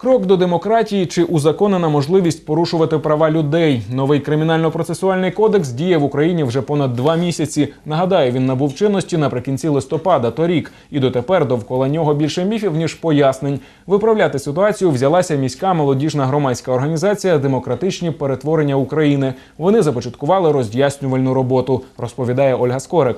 Крок до демократії чи узаконена можливість порушувати права людей. Новий кримінально-процесуальний кодекс діє в Україні вже понад два місяці. Нагадаю, він набув чинності наприкінці листопада торік, і дотепер довкола нього більше міфів ніж пояснень. Виправляти ситуацію взялася міська молодіжна громадська організація Демократичні перетворення України. Вони започаткували роз'яснювальну роботу, розповідає Ольга Скорик.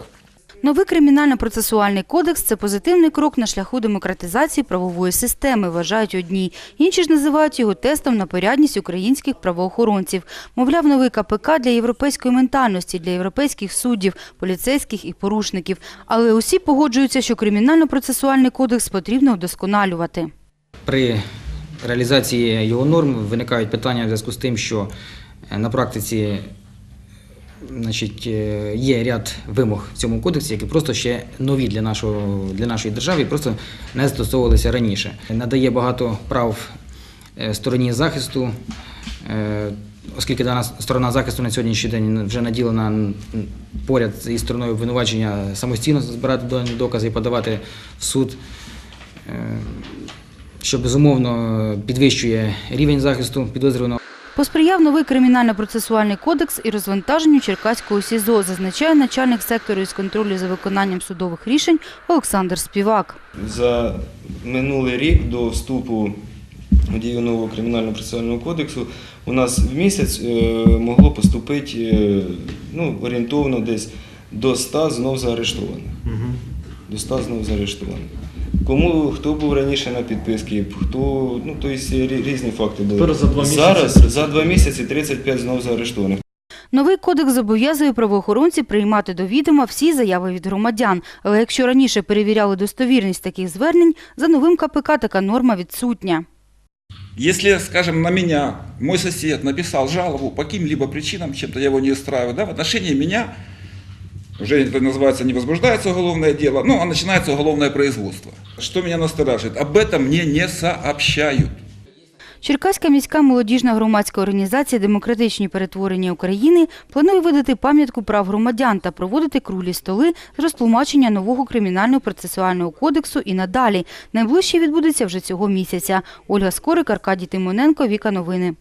Новий кримінально-процесуальний кодекс – це позитивний крок на шляху демократизації правової системи, вважають одні. Інші ж називають його тестом на порядність українських правоохоронців. Мовляв, новий КПК для європейської ментальності, для європейських суддів, поліцейських і порушників. Але усі погоджуються, що кримінально-процесуальний кодекс потрібно вдосконалювати. При реалізації його норм виникають питання в зв'язку з тим, що е, на практиці значить, е, є ряд вимог в цьому кодексі, які просто ще нові для, нашого, для нашої держави і просто не застосовувалися раніше. Надає багато прав е, стороні захисту, е, оскільки дана сторона захисту на сьогоднішній день вже наділена поряд із стороною обвинувачення самостійно збирати дані докази і подавати в суд. Що безумовно підвищує рівень захисту підозрюваного. Посприяв новий кримінально-процесуальний кодекс і розвантаженню Черкаського СІЗО, зазначає начальник сектору із контролю за виконанням судових рішень Олександр Співак. За минулий рік до вступу у дію нового кримінального процесуального кодексу у нас в місяць е, могло поступити е, ну, орієнтовно десь до 100 знов заарештованих. До 100 знов заарештованих. Кому хто був раніше на підписці, хто ну тобто рі- різні факти були. Тепер за два місяці Зараз за два місяці 35 знов заарештованих. Новий кодекс зобов'язує правоохоронців приймати до відома всі заяви від громадян. Але якщо раніше перевіряли достовірність таких звернень, за новим КПК така норма відсутня. Если, скажем, на меня мой сосед написал жалобу по каким-либо причинам, чем-то я его не устраиваю, да, в отношении меня уже это называется не возбуждается уголовное дело, ну, а начинается уголовное производство. Что меня настораживает? Об этом мне не сообщают. Черкаська міська молодіжна громадська організація «Демократичні перетворення України» планує видати пам'ятку прав громадян та проводити круглі столи з розтлумачення нового кримінального процесуального кодексу і надалі. Найближче відбудеться вже цього місяця. Ольга Скорик, Аркадій Тимоненко, Віка Новини.